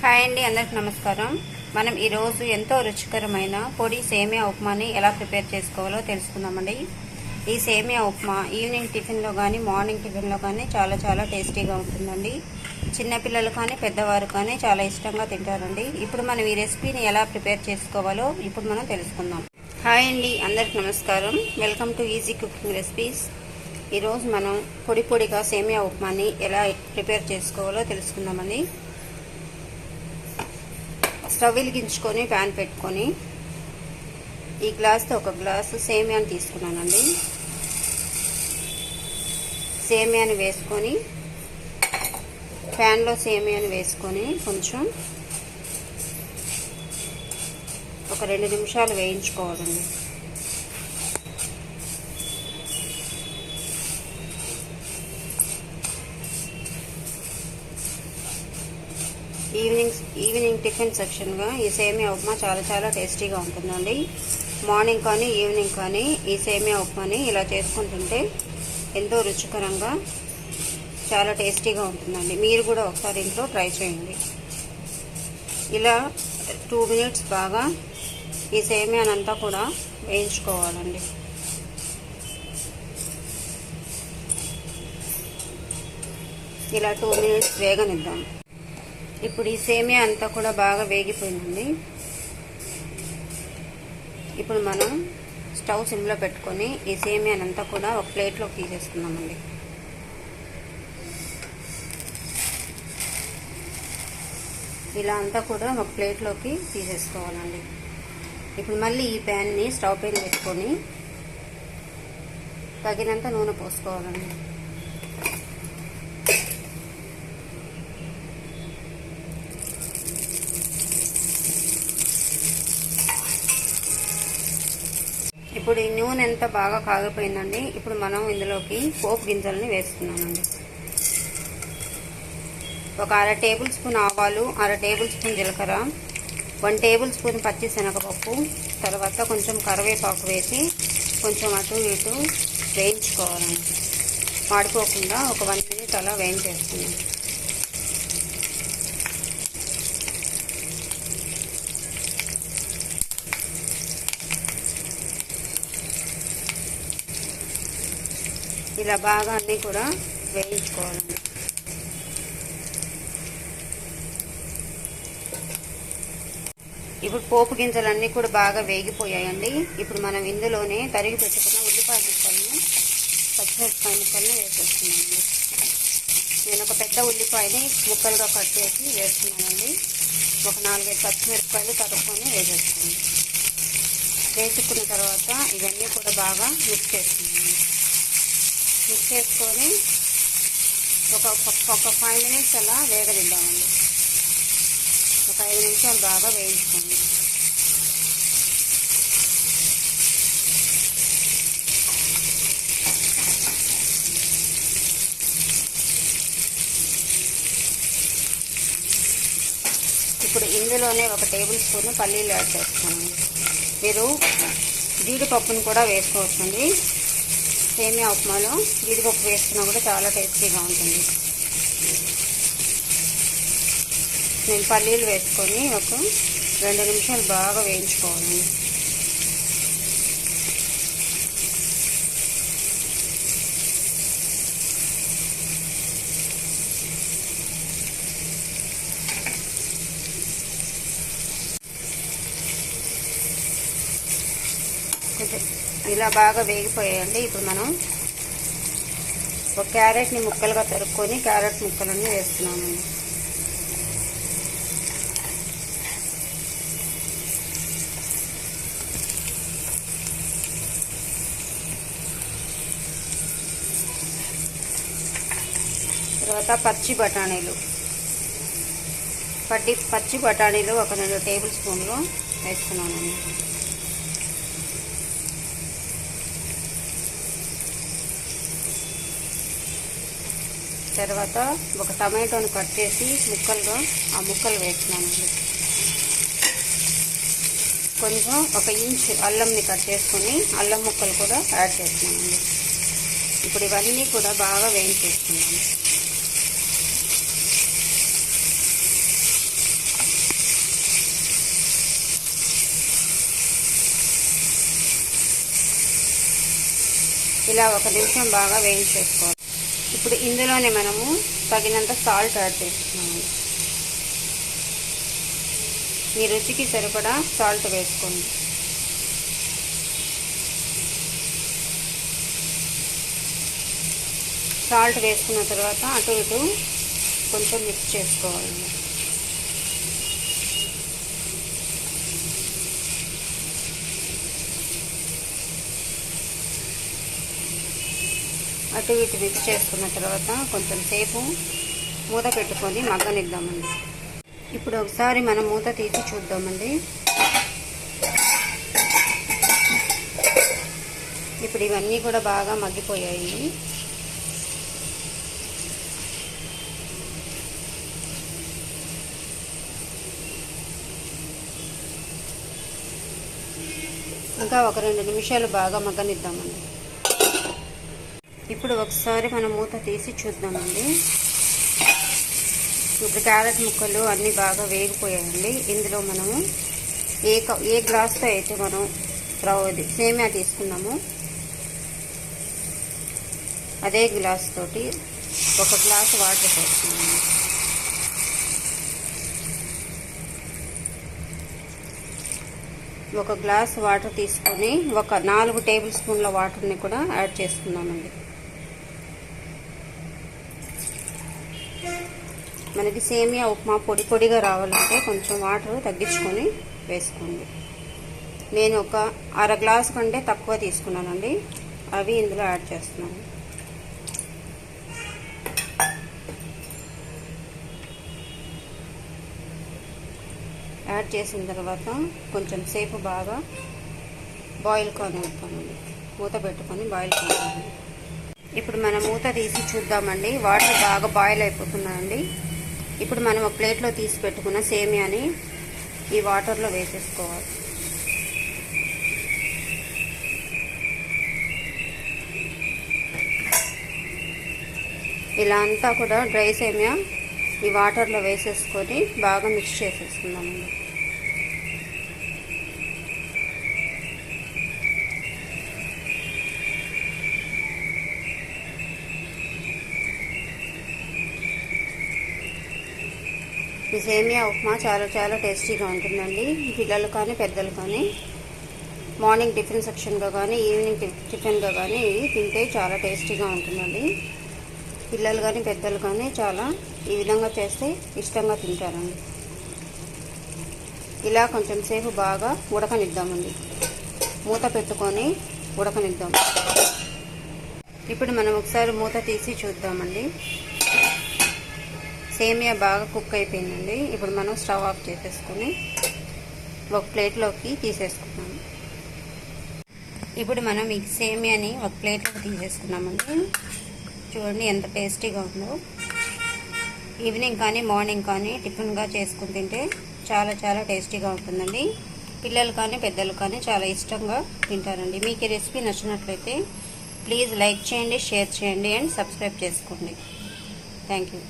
Hi అండి అందరికి నమస్కారం. మనం ఈరోజు ఎంతో రుచికరమైన పొడి సేమియా ఉప్మాని ఎలా ప్రిపేర్ చేసుకోవాలో తెలుసుకుందామండి. ఈ సేమియా ఉప్మా ఈవినింగ్ టిఫిన్లో కానీ మార్నింగ్ టిఫిన్లో కానీ చాలా చాలా టేస్టీగా ఉంటుందండి. చిన్నపిల్లలు కానీ పెద్దవారు కానీ చాలా ఇష్టంగా తింటారండి. ఇప్పుడు మనం ఈ రెసిపీని ఎలా ప్రిపేర్ చేసుకోవాలో ఇప్పుడు మనం తెలుసుకుందాం. హాయ్ అండి అందరికి నమస్కారం. Welcome to easy cooking recipes. ఈరోజు మనం పొడి పొడిగా సేమియా ఉప్మాని ఎలా ప్రిపేర్ చేసుకోవాలో తెలుసుకుందామండి. స్టవ్ వెలిగించుకొని ప్యాన్ పెట్టుకొని ఈ గ్లాస్తో ఒక గ్లాసు సేమియాని తీసుకున్నానండి. సేమియాని వేసుకొని ప్యాన్లో సేమియాని వేసుకొని కొంచెం ఒక రెండు నిమిషాలు వేయించుకోవాలండి. ఈవినింగ్ ఈవినింగ్ టిఫిన్ సెక్షన్గా ఈ సేమియా ఉప్మా చాలా చాలా టేస్టీగా ఉంటుందండి. మార్నింగ్ కానీ ఈవినింగ్ కానీ ఈ సేమియా ఉప్మాని ఇలా చేసుకుంటుంటే ఎంతో రుచికరంగా చాలా టేస్టీగా ఉంటుందండి. మీరు కూడా ఒకసారి ఇంట్లో ట్రై చేయండి. ఇలా టూ మినిట్స్ బాగా ఈ సేమియానంతా కూడా వేయించుకోవాలండి. ఇలా టూ మినిట్స్ వేగనిద్దాం. ఇప్పుడు ఈ సేమియా అంతా కూడా బాగా వేగిపోయిందండి. ఇప్పుడు మనం స్టవ్ సిమ్లో పెట్టుకొని ఈ సేమియానంతా కూడా ఒక ప్లేట్లోకి తీసేసుకుందామండి. ఇలా అంతా కూడా ఒక ప్లేట్లోకి తీసేసుకోవాలండి. ఇప్పుడు మళ్ళీ ఈ ప్యాన్ని స్టవ్ పైన పెట్టుకొని తగినంత నూనె పోసుకోవాలండి. ఇప్పుడు ఈ నూనె ఎంత బాగా కాగిపోయిందండి? ఇప్పుడు మనం ఇందులోకి పోపు గింజల్ని వేసుకున్నామండి ఒక అర టేబుల్ స్పూన్ ఆవాలు అర టేబుల్ స్పూన్ జీలకర్ర వన్ టేబుల్ స్పూన్ పచ్చి శనగపప్పు తర్వాత కొంచెం కరివేపాకు వేసి కొంచెం అటు ఇటు వేయించుకోవాలండి. మాడిపోకుండా ఒక వన్ మినిట్ అలా వేయించేస్తున్నాం ఇలా బాగా అన్నీ కూడా వేయించుకోవాలండి ఇప్పుడు పోపు గింజలన్నీ కూడా బాగా వేగిపోయాయండి. ఇప్పుడు మనం ఇందులోనే తరిగి పెట్టుకున్న ఉల్లిపాయ ముక్కలను పచ్చిమిరపకాయ ముక్కలను వేసేస్తున్నామండి నేను ఒక పెద్ద ఉల్లిపాయని ముక్కలుగా కట్ చేసి వేస్తున్నానండి. ఒక నాలుగైదు పచ్చిమిరపకాయలు తరుక్కొని వేసేస్తున్నాను. వేసుకున్న తర్వాత ఇవన్నీ కూడా బాగా మిక్స్ చేస్తున్నాను. మిక్స్ చేసుకొని ఒక ఒక ఫైవ్ మినిట్స్ అలా వేగదిద్దామండి. ఒక ఐదు నిమిషాలు బాగా వేయించుకోండి. ఇప్పుడు ఇందులోనే ఒక టేబుల్ స్పూన్ పల్లీలు యాడ్ చేస్తామండి మీరు జీడిపప్పును కూడా వేసుకోవచ్చండి. సేమియా ఉప్మాలో జీడిపప్పు వేసుకున్నా కూడా చాలా టేస్టీగా ఉంటుంది. నేను పల్లీలు వేసుకొని ఒక రెండు నిమిషాలు బాగా వేయించుకోవాలి. కొంచెం ఇలా బాగా వేగిపోయాయండి. ఇప్పుడు మనం ఒక క్యారెట్ని ముక్కలుగా తరుక్కొని క్యారెట్ ముక్కలన్నీ వేస్తున్నాము. తర్వాత పచ్చి బఠానీలు. పట్టి పచ్చి బఠానీలు ఒక రెండు టేబుల్ స్పూన్లు వేసుకున్నానండి తర్వాత ఒక టమాటోని కట్ చేసి ముక్కలుగా ఆ ముక్కలు వేసినానండి కొంచెం ఒక ఇంచు అల్లంని కట్ చేసుకొని అల్లం ముక్కలు కూడా యాడ్ చేస్తున్నామండి ఇప్పుడు ఇవన్నీ కూడా బాగా వేయించేస్తున్నాను. ఇలా ఒక నిమిషం బాగా వేయించేసుకోవాలి. ఇప్పుడు ఇందులోనే మనము తగినంత సాల్ట్ యాడ్ చేస్తున్నాము. మీ రుచికి సరిపడా సాల్ట్ వేసుకోండి. సాల్ట్ వేసుకున్న తర్వాత అటు ఇటు కొంచెం మిక్స్ చేసుకోవాలి అటు ఇటు మిక్స్ చేసుకున్న తర్వాత కొంచెం సేపు మూత పెట్టుకొని మగ్గనిద్దామండి. ఇప్పుడు ఒకసారి మనం మూత తీసి చూద్దామండి. ఇప్పుడు ఇవన్నీ కూడా బాగా మగ్గిపోయాయి. ఇంకా ఒక రెండు నిమిషాలు బాగా మగ్గనిద్దామండి. ఇప్పుడు ఒకసారి మనం మూత తీసి చూద్దామండి. ఇప్పుడు క్యారెట్ ముక్కలు అన్నీ బాగా వేగిపోయాయండి. ఇందులో మనము ఏ క- ఏ గ్లాస్తో అయితే మనం రవ్వది సేమియా తీసుకున్నాము అదే గ్లాస్ తోటి ఒక గ్లాస్ వాటర్ పోస్తున్నాము. ఒక గ్లాస్ వాటర్ తీసుకొని ఒక నాలుగు టేబుల్ స్పూన్ల వాటర్ని కూడా యాడ్ చేసుకున్నామండి. మనకి సేమియా ఉప్మా పొడి పొడిగా రావాలంటే కొంచెం వాటర్ తగ్గించుకొని వేసుకోండి. నేను ఒక అర గ్లాస్ కంటే తక్కువ తీసుకున్నానండి. అవి ఇందులో యాడ్ చేస్తున్నాను. యాడ్ చేసిన తర్వాత కొంచెం సేపు బాగా బాయిల్ కానివ్వండి మూత పెట్టుకొని బాయిల్ కానివ్వండి ఇప్పుడు మనం మూత తీసి చూద్దామండి. వాటర్ బాగా బాయిల్ అయిపోతున్నాయండి. ఇప్పుడు మనం ఒక ప్లేట్లో తీసి పెట్టుకున్న సేమియాని ఈ వాటర్లో వేసేసుకోవాలి. ఇలా అంతా కూడా డ్రై సేమియా ఈ వాటర్లో వేసేసుకొని బాగా మిక్స్ చేసేసుకుందామండి ఈ సేమియా ఉప్మా చాలా చాలా టేస్టీగా ఉంటుందండి. పిల్లలు కానీ పెద్దలు కానీ. మార్నింగ్ టిఫిన్ సెక్షన్గా కానీ ఈవినింగ్ టిఫిన్గా కానీ ఇది తింటే చాలా టేస్టీగా ఉంటుందండి. పిల్లలు కానీ పెద్దలు కానీ చాలా ఈ విధంగా చేస్తే ఇష్టంగా తింటారండి. ఇలా కొంచెం సేపు బాగా ఉడకనిద్దామండి. మూత పెట్టుకొని ఉడకనిద్దాం. ఇప్పుడు మనం ఒకసారి మూత తీసి చూద్దామండి. సేమియా బాగా కుక్ అయిపోయిందండి. ఇప్పుడు మనం స్టవ్ ఆఫ్ చేసేసుకొని ఒక ప్లేట్లోకి తీసేసుకున్నాము ఇప్పుడు మనం ఈ సేమియాని ఒక ప్లేట్లోకి తీసేసుకున్నామండి. చూడండి ఎంత టేస్టీగా ఉందో. ఈవినింగ్ కానీ మార్నింగ్ కానీ టిఫిన్గా చేసుకుని తింటే చాలా చాలా టేస్టీగా ఉంటుందండి. పిల్లలు కానీ పెద్దలు కానీ చాలా ఇష్టంగా తింటారండి. మీకు ఈ రెసిపీ నచ్చినట్లయితే ప్లీజ్ లైక్ చేయండి షేర్ చేయండి అండ్ సబ్స్క్రైబ్ చేసుకోండి. Thank you.